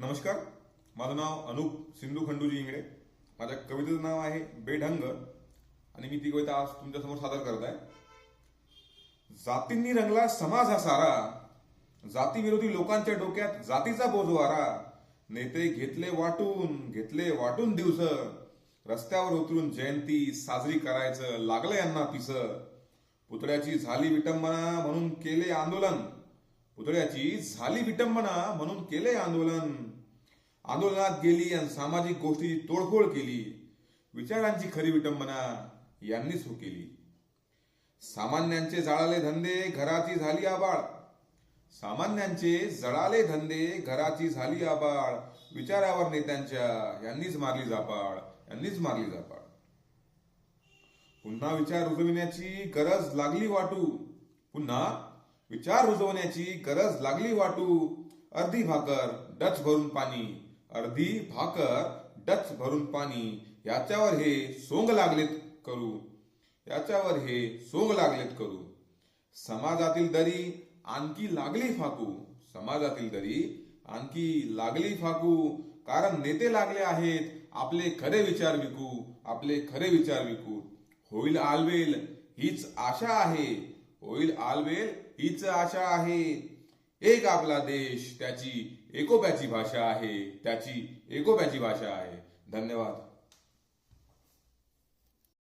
नमस्कार माझं नाव अनुप सिंधू खंडूजी इंगडे माझ्या कवितेचं नाव आहे बेढंग. आणि मी ती कविता आज तुमच्यासमोर सादर करत आहे. जातींनी रंगला समाज हा सारा. जातीविरोधी लोकांच्या डोक्यात जातीचा बोजवारा नेते घेतले वाटून घेतले वाटून दिवस. रस्त्यावर उतरून जयंती साजरी करायचं लागलं यांना पिस. पुतळ्याची झाली विटंबना म्हणून केले आंदोलन. पुतळ्याची झाली विटंबना म्हणून केले आंदोलन. आंदोलनात गेली आणि सामाजिक गोष्टीची तोडफोड केली. विचारांची खरी विटंबना यांनीच हो केली. सामान्यांचे जळाले धंदे घराची झाली आबाळ. सामान्यांचे जळाले धंदे घराची झाली आबाळ. विचारावर नेत्यांच्या यांनीच मारली जापाळ यांनीच मारली जापाळ. पुन्हा विचार रुजविण्याची गरज लागली वाटू. पुन्हा विचार रुजवण्याची गरज लागली वाटू. अर्धी भाकर डच भरून पाणी. अर्धी भाकर डच भरून पाणी. याच्यावर हे सोंग लागलेत करू. याच्यावर हे सोंग लागलेत करू. समाजातील दरी आणखी लागली फाकू. समाजातील दरी आणखी लागली फाकू. कारण नेते लागले आहेत. आपले खरे विचार विकू. आपले खरे विचार विकू. होईल आलवेल हीच आशा आहे. होईल आलवेल हीच आशा आहे. एक आपला देश त्याची एकोप्याची भाषा आहे त्याची एकोप्याची भाषा आहे. धन्यवाद.